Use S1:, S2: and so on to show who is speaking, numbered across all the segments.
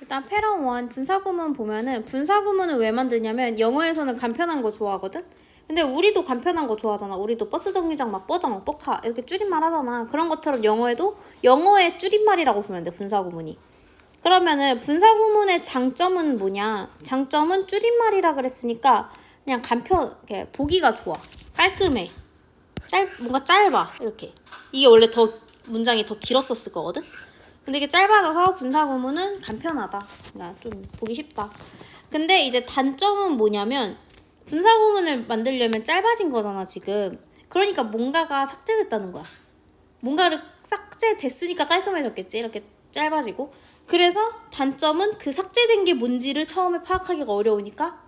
S1: 일단 패런 원 분사구문 보면은 분사구문을 왜 만드냐면 영어에서는 간편한 거 좋아하거든. 근데 우리도 간편한 거 좋아하잖아. 우리도 버스 정류장 막 뻐정, 뻐카 이렇게 줄임말 하잖아. 그런 것처럼 영어에도 영어의 줄임말이라고 보면 돼. 분사구문이. 그러면은 분사구문의 장점은 뭐냐? 장점은 줄임말이라 그랬으니까 그냥 간편, 이렇게 보기가 좋아. 깔끔해. 짧, 뭔가 짧아. 이렇게. 이게 원래 더 문장이 더 길었었을 거거든. 근데 이게 짧아져서 분사구문은 간편하다. 그러니까 좀 보기 쉽다. 근데 이제 단점은 뭐냐면 분사구문을 만들려면 짧아진 거잖아 지금. 그러니까 뭔가가 삭제됐다는 거야. 뭔가를 삭제됐으니까 깔끔해졌겠지. 이렇게 짧아지고. 그래서 단점은 그 삭제된 게 뭔지를 처음에 파악하기가 어려우니까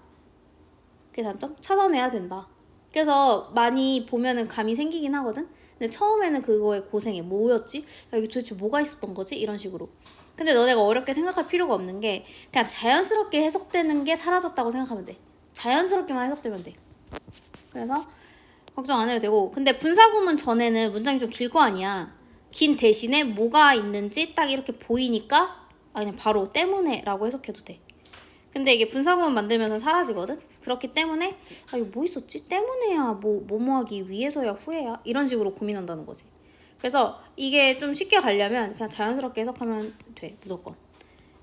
S1: 그게 단점? 찾아내야 된다. 그래서 많이 보면은 감이 생기긴 하거든. 근데 처음에는 그거에 고생해. 뭐였지? 야, 여기 도대체 뭐가 있었던 거지? 이런 식으로. 근데 너네가 어렵게 생각할 필요가 없는 게 그냥 자연스럽게 해석되는 게 사라졌다고 생각하면 돼. 자연스럽게만 해석되면 돼. 그래서 걱정 안 해도 되고. 근데 분사구문 전에는 문장이 좀 길 거 아니야. 긴 대신에 뭐가 있는지 딱 이렇게 보이니까 아 그냥 바로 때문에라고 해석해도 돼. 근데 이게 분사구문 만들면서 사라지거든? 그렇기 때문에, 아, 이거 뭐 있었지? 때문에야, 뭐, 뭐뭐 하기 위해서야, 후에야? 이런 식으로 고민한다는 거지. 그래서 이게 좀 쉽게 가려면 그냥 자연스럽게 해석하면 돼, 무조건.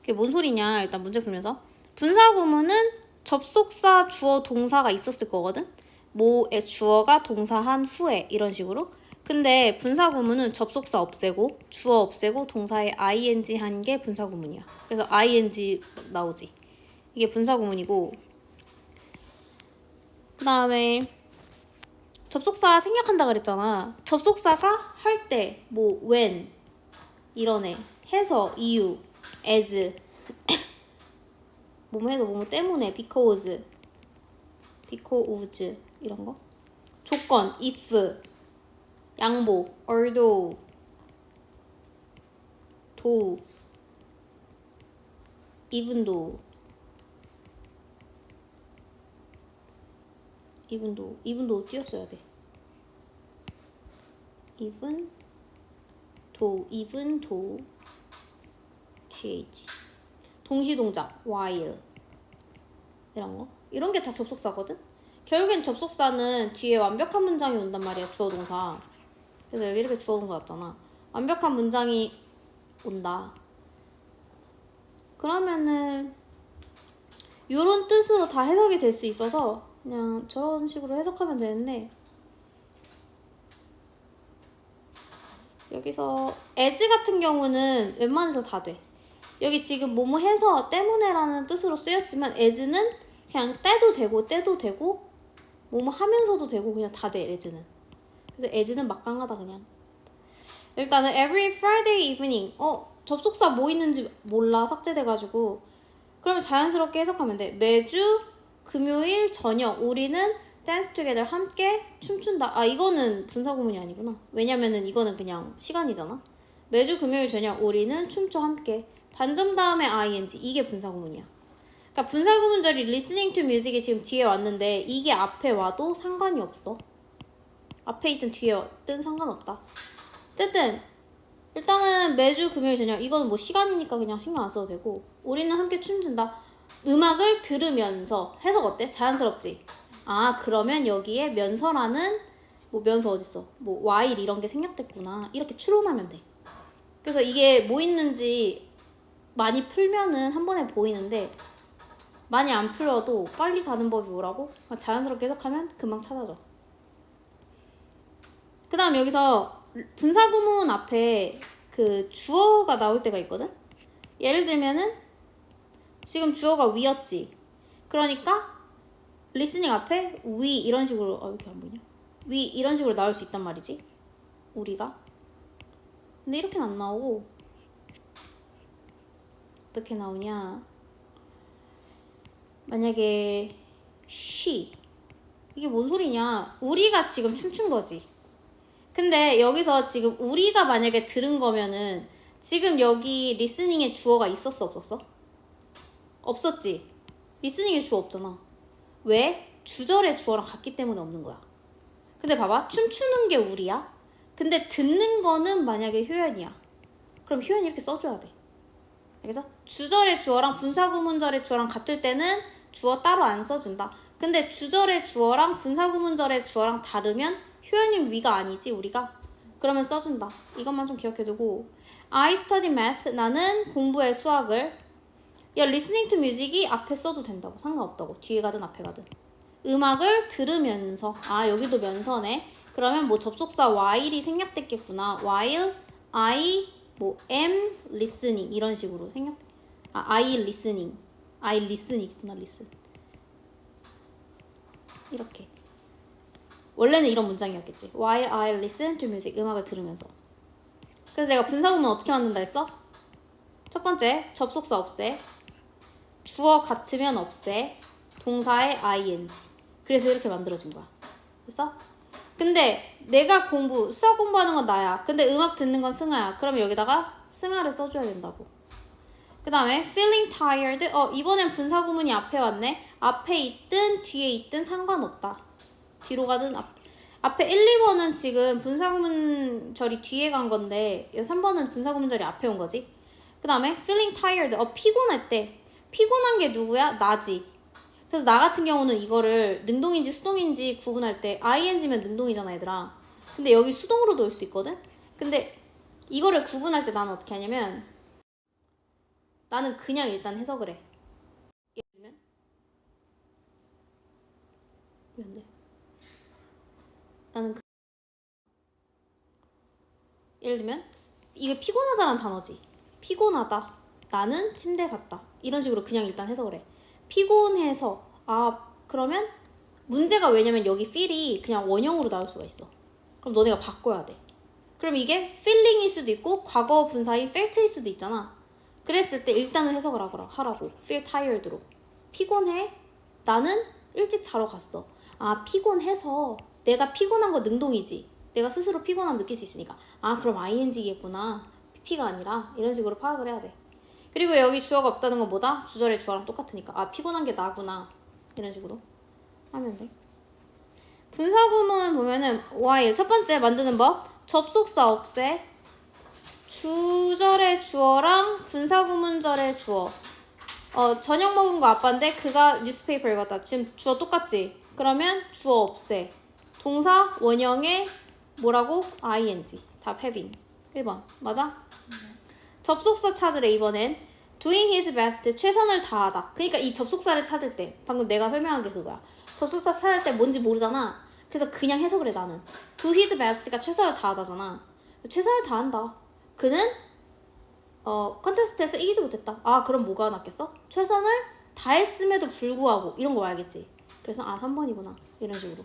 S1: 그게 뭔 소리냐, 일단 문제 풀면서. 분사구문은 접속사, 주어, 동사가 있었을 거거든? 뭐의 주어가 동사한 후에, 이런 식으로. 근데 분사구문은 접속사 없애고, 주어 없애고, 동사에 ing 한 게 분사구문이야. 그래서 ing 나오지. 이게 분사구문이고 그 다음에 접속사 생략한다 그랬잖아. 접속사가 할 때 뭐 when 애 해서 이유 as 뭐뭐 해도 뭐뭐 때문에 because because 이런 거. 조건 if 양보 although though even though 이분도 이분도 띄었어야 돼. even 도 even 도 th 동시 동작 while 이런 거 이런 게 다 접속사거든. 결국엔 접속사는 뒤에 완벽한 문장이 온단 말이야 주어 동사. 그래서 여기 이렇게 주어 동사 왔잖아. 완벽한 문장이 온다. 그러면은 요런 뜻으로 다 해석이 될 수 있어서 그냥 저런 식으로 해석하면 되는데 여기서 as 같은 경우는 웬만해서 다 돼. 여기 지금 뭐뭐 해서 때문에라는 뜻으로 쓰였지만 as는 그냥 떼도 되고 떼도 되고 뭐뭐 하면서도 되고 그냥 다 돼 as는. 그래서 as는 막강하다 그냥. 일단은 every Friday evening 어 접속사 뭐 있는지 몰라 삭제돼가지고 그러면 자연스럽게 해석하면 돼. 매주 금요일 저녁 우리는 댄스 투게더 함께 춤춘다. 아 이거는 분사 구문이 아니구나. 왜냐면은 이거는 그냥 시간이잖아. 매주 금요일 저녁 우리는 춤춰 함께. 반점 다음에 ing 이게 분사 구문이야. 그러니까 분사 구문절이 listening to music이 지금 뒤에 왔는데 이게 앞에 와도 상관이 없어. 앞에 있든 뒤에 왔든 상관없다. 어쨌든 일단은 매주 금요일 저녁 이거는 뭐 시간이니까 그냥 신경 안 써도 되고 우리는 함께 춤춘다. 음악을 들으면서 해석 어때? 자연스럽지? 아 그러면 여기에 면서라는 뭐 면서 어딨어? 뭐 while 이런 게 생략됐구나 이렇게 추론하면 돼. 그래서 이게 뭐 있는지 많이 풀면은 한 번에 보이는데 많이 안 풀어도 빨리 가는 법이 뭐라고? 자연스럽게 해석하면 금방 찾아져. 그 다음 여기서 분사구문 앞에 그 주어가 나올 때가 있거든? 예를 들면은 지금 주어가 위였지. 그러니까 리스닝 앞에 위 이런 식으로 어 이렇게 안 보이냐? 위 이런 식으로 나올 수 있단 말이지. 우리가. 근데 이렇게는 안 나오고 어떻게 나오냐? 만약에 she 이게 뭔 소리냐? 우리가 지금 춤춘 거지. 근데 여기서 지금 우리가 만약에 들은 거면은 지금 여기 리스닝에 주어가 있었어 없었어? 없었지. 리스닝에 주어 없잖아. 왜? 주절의 주어랑 같기 때문에 없는 거야. 근데 봐봐. 춤추는 게 우리야. 근데 듣는 거는 만약에 효연이야. 그럼 효연이 이렇게 써줘야 돼. 알겠어? 주절의 주어랑 분사구문절의 주어랑 같을 때는 주어 따로 안 써준다. 근데 주절의 주어랑 분사구문절의 주어랑 다르면 효연님 위가 아니지 우리가 그러면 써준다. 이것만 좀 기억해두고 I study math 나는 공부해 수학을 야 listening to music이 앞에 써도 된다고. 상관없다고. 뒤에 가든 앞에 가든. 음악을 들으면서. 아 여기도 면서네. 그러면 뭐 접속사 while이 생략됐겠구나. while I 뭐 am listening. 이런 식으로 생략. 아 I listening. I listen이구나 listen. 이렇게. 원래는 이런 문장이었겠지. while I listen to music. 음악을 들으면서. 그래서 내가 분사구문 어떻게 만든다 했어? 첫 번째 접속사 없애 주어 같으면 없애 동사의 ing. 그래서 이렇게 만들어진 거야. 됐어? 근데 내가 공부 수학 공부하는 건 나야. 근데 음악 듣는 건 승아야. 그러면 여기다가 승아를 써줘야 된다고. 그 다음에 feeling tired. 어 이번엔 분사 구문이 앞에 왔네. 앞에 있든 뒤에 있든 상관없다. 뒤로 가든 앞 앞에 1, 2번은 지금 분사 구문절이 뒤에 간 건데 3번은 분사 구문절이 앞에 온 거지. 그 다음에 feeling tired. 어 피곤했대 피곤한 게 누구야? 나지. 그래서 나 같은 경우는 이거를 능동인지 수동인지 구분할 때 ing면 능동이잖아 얘들아. 근데 여기 수동으로도 올 수 있거든? 근데 이거를 구분할 때 나는 어떻게 하냐면 나는 그냥 일단 해석을 해. 예를 들면 왜안 돼? 나는 그 예를 들면 이게 피곤하다라는 단어지. 피곤하다. 나는 침대 갔다 이런 식으로 그냥 일단 해석을 해 피곤해서. 아 그러면 문제가 왜냐면 여기 feel이 그냥 원형으로 나올 수가 있어. 그럼 너네가 바꿔야 돼. 그럼 이게 feeling일 수도 있고 과거 분사인 felt일 수도 있잖아. 그랬을 때 일단은 해석을 하거라, 하라고. feel tired로. 피곤해? 나는 일찍 자러 갔어. 아 피곤해서 내가 피곤한 거 능동이지. 내가 스스로 피곤함 느낄 수 있으니까. 아 그럼 ing겠구나. pp가 아니라. 이런 식으로 파악을 해야 돼 그리고 여기 주어가 없다는 건 뭐다? 주절의 주어랑 똑같으니까. 아 피곤한 게 나구나. 이런 식으로 하면 돼. 분사구문 보면은 while 첫 번째 만드는 법. 접속사 없애. 주절의 주어랑 분사구문절의 주어. 어 저녁 먹은 거 아빠인데 그가 뉴스페이퍼 읽었다. 지금 주어 똑같지? 그러면 주어 없애. 동사 원형에 뭐라고? ing. 답 having 1번. 맞아? 접속사 찾으래 이번엔 doing his best 최선을 다하다. 그러니까 이 접속사를 찾을 때 방금 내가 설명한 게 그거야. 접속사 찾을 때 뭔지 모르잖아. 그래서 그냥 해석을 해 나는. do his best가 최선을 다하다잖아. 최선을 다한다. 그는 어 컨테스트에서 이기지 못했다. 아 그럼 뭐가 낫겠어? 최선을 다했음에도 불구하고 이런 거 알겠지? 그래서 아 3번이구나. 이런 식으로.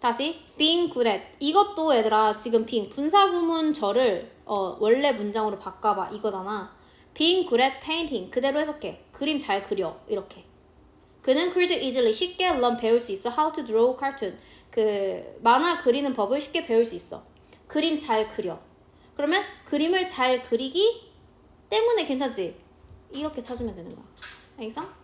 S1: 다시 being good at. 이것도 얘들아 지금 being 분사구문절을 어, 원래 문장으로 바꿔봐. 이거잖아. Being good at painting. 그대로 해석해. 그림 잘 그려. 이렇게. 그는 could easily 쉽게 learn 배울 수 있어. How to draw cartoon. 그 만화 그리는 법을 쉽게 배울 수 있어. 그림 잘 그려. 그러면 그림을 잘 그리기 때문에 괜찮지? 이렇게 찾으면 되는 거야. 알겠어?